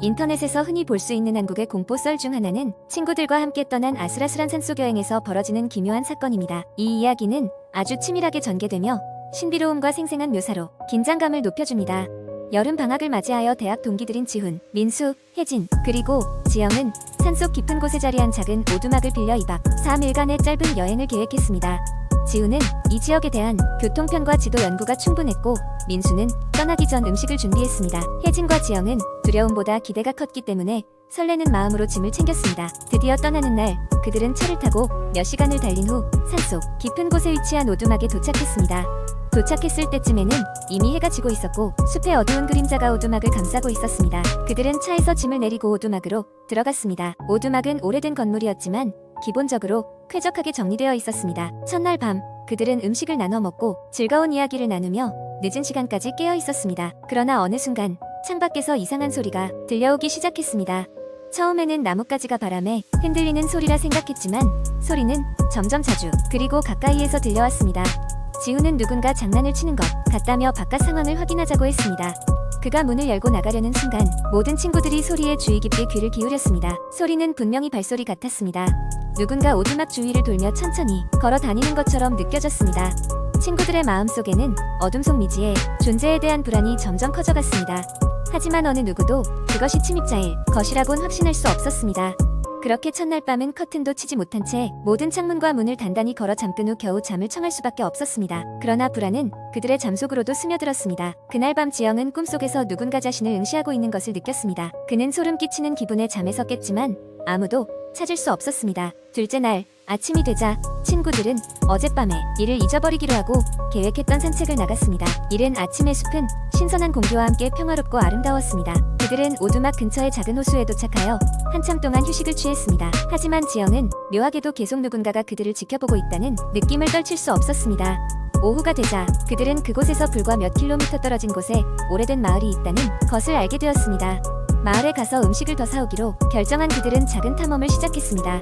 인터넷에서 흔히 볼 수 있는 한국의 공포 썰 중 하나는 친구들과 함께 떠난 아슬아슬한 산속 여행에서 벌어지는 기묘한 사건입니다. 이 이야기는 아주 치밀하게 전개되며 신비로움과 생생한 묘사로 긴장감을 높여줍니다. 여름 방학을 맞이하여 대학 동기들인 지훈, 민수, 혜진, 그리고 지영은 산속 깊은 곳에 자리한 작은 오두막을 빌려 2박 3일간의 짧은 여행을 계획했습니다. 지훈은 이 지역에 대한 교통편과 지도 연구가 충분했고 민수는 떠나기 전 음식을 준비했습니다. 혜진과 지영은 두려움보다 기대가 컸기 때문에 설레는 마음으로 짐을 챙겼습니다. 드디어 떠나는 날 그들은 차를 타고 몇 시간을 달린 후 산속 깊은 곳에 위치한 오두막에 도착했습니다. 도착했을 때쯤에는 이미 해가 지고 있었고 숲의 어두운 그림자가 오두막을 감싸고 있었습니다. 그들은 차에서 짐을 내리고 오두막으로 들어갔습니다. 오두막은 오래된 건물이었지만 기본적으로 쾌적하게 정리되어 있었습니다. 첫날 밤 그들은 음식을 나눠 먹고 즐거운 이야기를 나누며 늦은 시간까지 깨어 있었습니다. 그러나 어느 순간 창밖에서 이상한 소리가 들려오기 시작했습니다. 처음에는 나뭇가지가 바람에 흔들리는 소리라 생각했지만 소리는 점점 자주 그리고 가까이에서 들려왔습니다. 지우는 누군가 장난을 치는 것 같다며 바깥 상황을 확인하자고 했습니다. 그가 문을 열고 나가려는 순간 모든 친구들이 소리에 주의 깊게 귀를 기울였습니다. 소리는 분명히 발소리 같았습니다. 누군가 오두막 주위를 돌며 천천히 걸어 다니는 것처럼 느껴졌습니다. 친구들의 마음속에는 어둠 속 미지의 존재에 대한 불안이 점점 커져갔습니다. 하지만 어느 누구도 그것이 침입자일 것이라곤 확신할 수 없었습니다. 그렇게 첫날 밤은 커튼도 치지 못한 채 모든 창문과 문을 단단히 걸어 잠근 후 겨우 잠을 청할 수밖에 없었습니다. 그러나 불안은 그들의 잠속으로도 스며들었습니다. 그날 밤 지영은 꿈속에서 누군가 자신을 응시하고 있는 것을 느꼈습니다. 그는 소름 끼치는 기분에 잠에서 깼지만 아무도 찾을 수 없었습니다. 둘째 날 아침이 되자 친구들은 어젯밤에 이를 잊어버리기로 하고 계획했던 산책을 나갔습니다. 이른 아침의 숲은 신선한 공기와 함께 평화롭고 아름다웠습니다. 그들은 오두막 근처의 작은 호수에 도착하여 한참 동안 휴식을 취했습니다. 하지만 지영은 묘하게도 계속 누군가가 그들을 지켜보고 있다는 느낌을 떨칠 수 없었습니다. 오후가 되자 그들은 그곳에서 불과 몇 킬로미터 떨어진 곳에 오래된 마을이 있다는 것을 알게 되었습니다. 마을에 가서 음식을 더 사오기로 결정한 그들은 작은 탐험을 시작했습니다.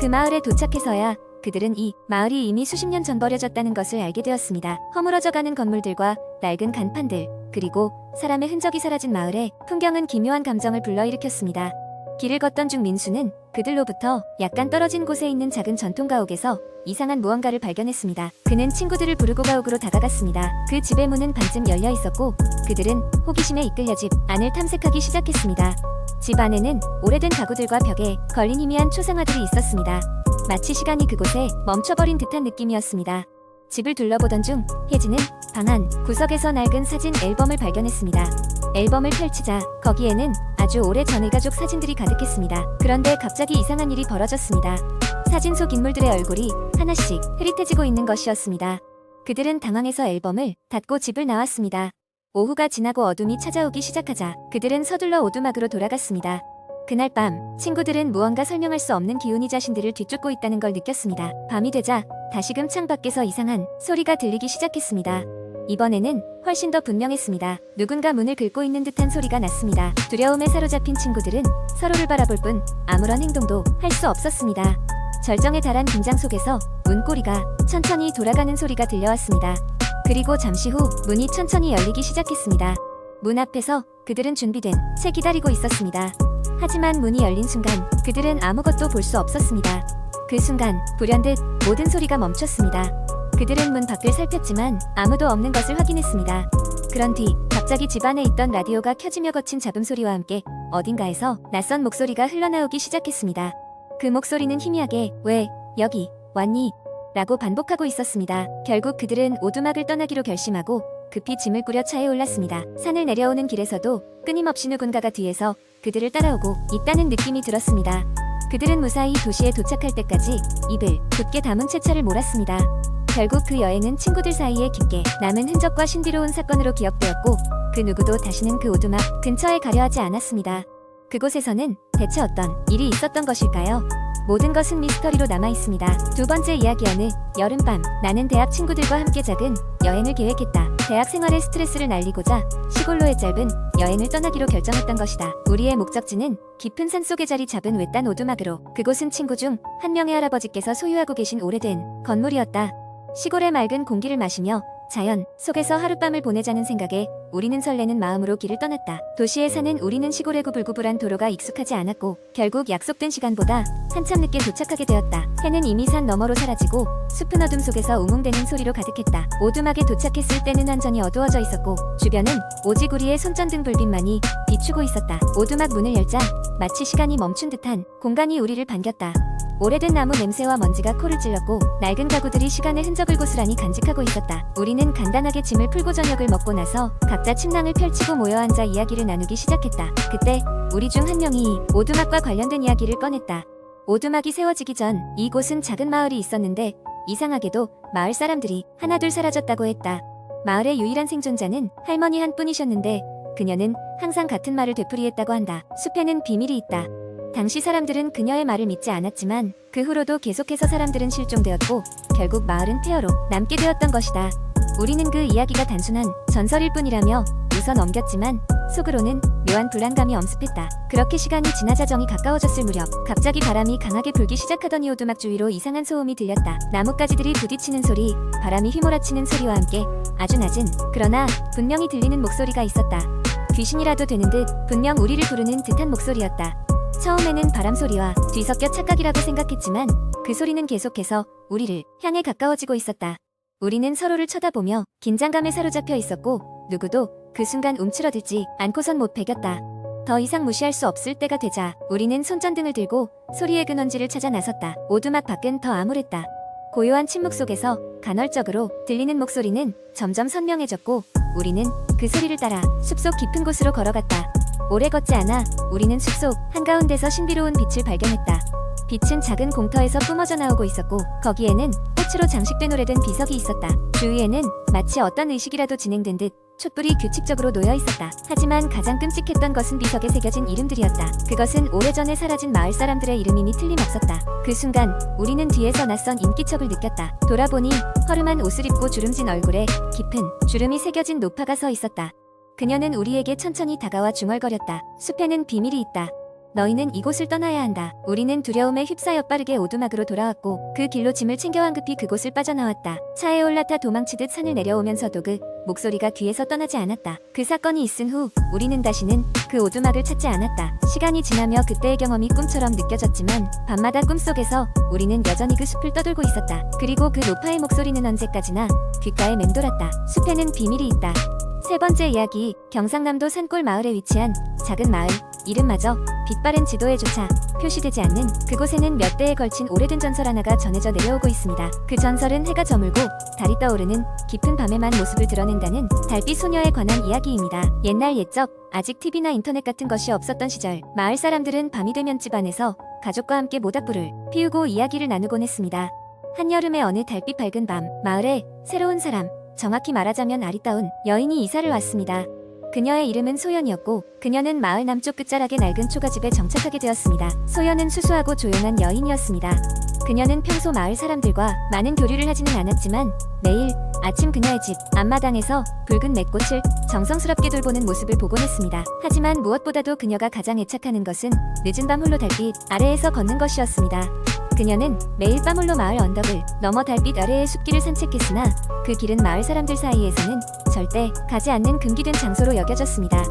그 마을에 도착해서야 그들은 이 마을이 이미 수십 년 전 버려졌다는 것을 알게 되었습니다. 허물어져가는 건물들과 낡은 간판들, 그리고 사람의 흔적이 사라진 마을에 풍경은 기묘한 감정을 불러일으켰습니다. 길을 걷던 중 민수는 그들로부터 약간 떨어진 곳에 있는 작은 전통 가옥에서 이상한 무언가를 발견했습니다. 그는 친구들을 부르고 가옥으로 다가갔습니다. 그 집의 문은 반쯤 열려 있었고 그들은 호기심에 이끌려 집 안을 탐색하기 시작했습니다. 집 안에는 오래된 가구들과 벽에 걸린 희미한 초상화들이 있었습니다. 마치 시간이 그곳에 멈춰버린 듯한 느낌이었습니다. 집을 둘러보던 중 혜진은 방 안 구석에서 낡은 사진 앨범을 발견했습니다. 앨범을 펼치자 거기에는 아주 오래 전 일가족 사진들이 가득했습니다. 그런데 갑자기 이상한 일이 벌어졌습니다. 사진 속 인물들의 얼굴이 하나씩 흐릿해지고 있는 것이었습니다. 그들은 당황해서 앨범을 닫고 집을 나왔습니다. 오후가 지나고 어둠이 찾아오기 시작하자 그들은 서둘러 오두막으로 돌아갔습니다. 그날 밤 친구들은 무언가 설명할 수 없는 기운이 자신들을 뒤쫓고 있다는 걸 느꼈습니다. 밤이 되자 다시금 창 밖에서 이상한 소리가 들리기 시작했습니다. 이번에는 훨씬 더 분명했습니다. 누군가 문을 긁고 있는 듯한 소리가 났습니다. 두려움에 사로잡힌 친구들은 서로를 바라볼 뿐 아무런 행동도 할 수 없었습니다. 절정에 달한 긴장 속에서 문고리가 천천히 돌아가는 소리가 들려왔습니다. 그리고 잠시 후 문이 천천히 열리기 시작했습니다. 문 앞에서 그들은 준비된 채 기다리고 있었습니다. 하지만 문이 열린 순간 그들은 아무것도 볼 수 없었습니다. 그 순간 불현듯 모든 소리가 멈췄습니다. 그들은 문 밖을 살폈지만 아무도 없는 것을 확인했습니다. 그런 뒤 갑자기 집 안에 있던 라디오가 켜지며 거친 잡음 소리와 함께 어딘가에서 낯선 목소리가 흘러나오기 시작했습니다. 그 목소리는 희미하게 왜 여기 왔니? 라고 반복하고 있었습니다. 결국 그들은 오두막을 떠나기로 결심하고 급히 짐을 꾸려 차에 올랐습니다. 산을 내려오는 길에서도 끊임없이 누군가가 뒤에서 그들을 따라오고 있다는 느낌이 들었습니다. 그들은 무사히 도시에 도착할 때까지 입을 굳게 담은 채 차를 몰았습니다. 결국 그 여행은 친구들 사이에 깊게 남은 흔적과 신비로운 사건으로 기억되었고 그 누구도 다시는 그 오두막 근처에 가려 하지 않았습니다. 그곳에서는 대체 어떤 일이 있었던 것일까요? 모든 것은 미스터리로 남아 있습니다. 두 번째 이야기 어느 여름밤 나는 대학 친구들과 함께 작은 여행을 계획했다. 대학 생활의 스트레스를 날리고자 시골로의 짧은 여행을 떠나기로 결정했던 것이다. 우리의 목적지는 깊은 산 속에 자리 잡은 외딴 오두막으로 그곳은 친구 중 한 명의 할아버지께서 소유하고 계신 오래된 건물이었다. 시골의 맑은 공기를 마시며 자연 속에서 하룻밤을 보내자는 생각에 우리는 설레는 마음으로 길을 떠났다. 도시에 사는 우리는 시골의 구불구불한 도로가 익숙하지 않았고 결국 약속된 시간보다 한참 늦게 도착하게 되었다. 해는 이미 산 너머로 사라지고 숲은 어둠 속에서 우웅대는 소리로 가득했다. 오두막에 도착했을 때는 완전히 어두워져 있었고 주변은 오직 우리의 손전등 불빛만이 비추고 있었다. 오두막 문을 열자 마치 시간이 멈춘 듯한 공간이 우리를 반겼다. 오래된 나무 냄새와 먼지가 코를 찔렀고 낡은 가구들이 시간의 흔적을 고스란히 간직하고 있었다. 우리는 간단하게 짐을 풀고 저녁을 먹고 나서 각자 침낭을 펼치고 모여 앉아 이야기를 나누기 시작했다. 그때 우리 중 한 명이 오두막과 관련된 이야기를 꺼냈다. 오두막이 세워지기 전 이곳은 작은 마을이 있었는데 이상하게도 마을 사람들이 하나둘 사라졌다고 했다. 마을의 유일한 생존자는 할머니 한 분이셨는데 그녀는 항상 같은 말을 되풀이했다고 한다. 숲에는 비밀이 있다. 당시 사람들은 그녀의 말을 믿지 않았지만 그 후로도 계속해서 사람들은 실종되었고 결국 마을은 폐허로 남게 되었던 것이다. 우리는 그 이야기가 단순한 전설일 뿐이라며 웃어 넘겼지만 속으로는 묘한 불안감이 엄습했다. 그렇게 시간이 지나자 정이 가까워졌을 무렵 갑자기 바람이 강하게 불기 시작하더니 오두막 주위로 이상한 소음이 들렸다. 나뭇가지들이 부딪히는 소리, 바람이 휘몰아치는 소리와 함께 아주 낮은 그러나 분명히 들리는 목소리가 있었다. 귀신이라도 되는 듯 분명 우리를 부르는 듯한 목소리였다. 처음에는 바람 소리와 뒤섞여 착각이라고 생각했지만 그 소리는 계속해서 우리를 향해 가까워지고 있었다. 우리는 서로를 쳐다보며 긴장감에 사로잡혀 있었고 누구도 그 순간 움츠러들지 않고선 못 배겼다. 더 이상 무시할 수 없을 때가 되자 우리는 손전등을 들고 소리의 근원지를 찾아 나섰다. 오두막 밖은 더 암울했다. 고요한 침묵 속에서 간헐적으로 들리는 목소리는 점점 선명해졌고 우리는 그 소리를 따라 숲속 깊은 곳으로 걸어갔다. 오래 걷지 않아 우리는 숲속 한가운데서 신비로운 빛을 발견했다. 빛은 작은 공터에서 뿜어져 나오고 있었고 거기에는 꽃으로 장식된 오래된 비석이 있었다. 주위에는 마치 어떤 의식이라도 진행된 듯 촛불이 규칙적으로 놓여 있었다. 하지만 가장 끔찍했던 것은 비석에 새겨진 이름들이었다. 그것은 오래전에 사라진 마을 사람들의 이름임이 틀림없었다. 그 순간 우리는 뒤에서 낯선 인기척을 느꼈다. 돌아보니 허름한 옷을 입고 주름진 얼굴에 깊은 주름이 새겨진 노파가 서 있었다. 그녀는 우리에게 천천히 다가와 중얼거렸다. 숲에는 비밀이 있다. 너희는 이곳을 떠나야 한다. 우리는 두려움에 휩싸여 빠르게 오두막으로 돌아왔고 그 길로 짐을 챙겨 황급히 그곳을 빠져나왔다. 차에 올라타 도망치듯 산을 내려오면서도 그 목소리가 귀에서 떠나지 않았다. 그 사건이 있은 후 우리는 다시는 그 오두막을 찾지 않았다. 시간이 지나며 그때의 경험이 꿈처럼 느껴졌지만 밤마다 꿈속에서 우리는 여전히 그 숲을 떠돌고 있었다. 그리고 그 노파의 목소리는 언제까지나 귓가에 맴돌았다. 숲에는 비밀이 있다. 세 번째 이야기, 경상남도 산골 마을에 위치한 작은 마을, 이름마저 빛바랜 지도에조차 표시되지 않는 그곳에는 몇 대에 걸친 오래된 전설 하나가 전해져 내려오고 있습니다. 그 전설은 해가 저물고 달이 떠오르는 깊은 밤에만 모습을 드러낸다는 달빛 소녀에 관한 이야기입니다. 옛날 옛적 아직 TV나 인터넷 같은 것이 없었던 시절 마을 사람들은 밤이 되면 집안에서 가족과 함께 모닥불을 피우고 이야기를 나누곤 했습니다. 한여름의 어느 달빛 밝은 밤 마을에 새로운 사람 정확히 말하자면 아리따운 여인이 이사를 왔습니다. 그녀의 이름은 소연이었고 그녀는 마을 남쪽 끝자락의 낡은 초가집에 정착하게 되었습니다. 소연은 수수하고 조용한 여인이었습니다. 그녀는 평소 마을 사람들과 많은 교류를 하지는 않았지만 매일 아침 그녀의 집 앞마당에서 붉은 맥꽃을 정성스럽게 돌보는 모습을 보곤 했습니다. 하지만 무엇보다도 그녀가 가장 애착하는 것은 늦은 밤 홀로 달빛 아래에서 걷는 것이었습니다. 그녀는 매일 밤 홀로 마을 언덕을 넘어 달빛 아래의 숲길을 산책했으나 그 길은 마을 사람들 사이에서는 절대 가지 않는 금기된 장소로 여겨졌습니다.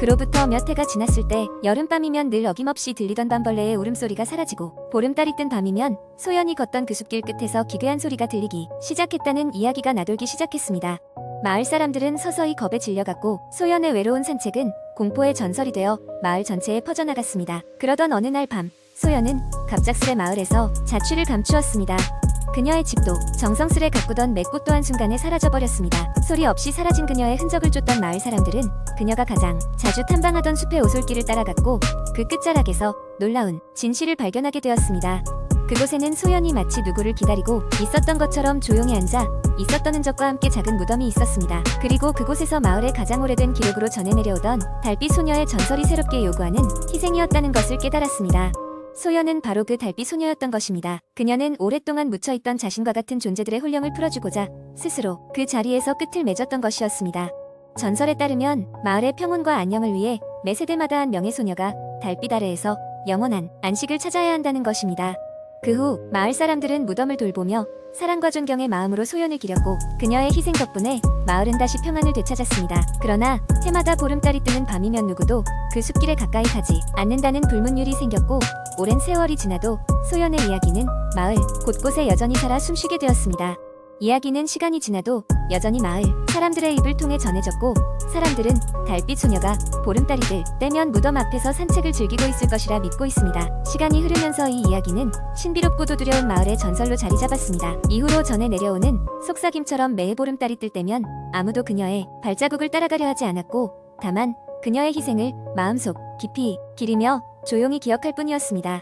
그로부터 몇 해가 지났을 때 여름밤이면 늘 어김없이 들리던 밤벌레의 울음소리가 사라지고 보름달이 뜬 밤이면 소연이 걷던 그 숲길 끝에서 기괴한 소리가 들리기 시작했다는 이야기가 나돌기 시작했습니다. 마을 사람들은 서서히 겁에 질려갔고 소연의 외로운 산책은 공포의 전설이 되어 마을 전체에 퍼져나갔습니다. 그러던 어느 날 밤 소연은 갑작스레 마을에서 자취를 감추었습니다. 그녀의 집도 정성스레 가꾸던 맥꽃 또한 순간에 사라져버렸습니다. 소리 없이 사라진 그녀의 흔적을 쫓던 마을 사람들은 그녀가 가장 자주 탐방하던 숲의 오솔길을 따라갔고 그 끝자락에서 놀라운 진실을 발견하게 되었습니다. 그곳에는 소연이 마치 누구를 기다리고 있었던 것처럼 조용히 앉아 있었던 흔적과 함께 작은 무덤이 있었습니다. 그리고 그곳에서 마을의 가장 오래된 기록으로 전해 내려오던 달빛 소녀의 전설이 새롭게 요구하는 희생이었다는 것을 깨달았습니다. 소연은 바로 그 달빛 소녀였던 것입니다. 그녀는 오랫동안 묻혀있던 자신과 같은 존재들의 혼령을 풀어주고자 스스로 그 자리에서 끝을 맺었던 것이었습니다. 전설에 따르면 마을의 평온과 안녕을 위해 매 세대마다 한 명의 소녀가 달빛 아래에서 영원한 안식을 찾아야 한다는 것입니다. 그 후 마을 사람들은 무덤을 돌보며 사랑과 존경의 마음으로 소연을 기렸고 그녀의 희생 덕분에 마을은 다시 평안을 되찾았습니다. 그러나 해마다 보름달이 뜨는 밤이면 누구도 그 숲길에 가까이 가지 않는다는 불문율이 생겼고 오랜 세월이 지나도 소연의 이야기는 마을 곳곳에 여전히 살아 숨쉬게 되었습니다. 이야기는 시간이 지나도 여전히 마을 사람들의 입을 통해 전해졌고 사람들은 달빛 소녀가 보름달이 들 때면 무덤 앞에서 산책을 즐기고 있을 것이라 믿고 있습니다. 시간이 흐르면서 이 이야기는 신비롭고도 두려운 마을의 전설로 자리 잡았습니다. 이후로 전해 내려오는 속삭임처럼 매해 보름달이 뜰 때면 아무도 그녀의 발자국을 따라가려 하지 않았고 다만 그녀의 희생을 마음속 깊이 기리며 조용히 기억할 뿐이었습니다.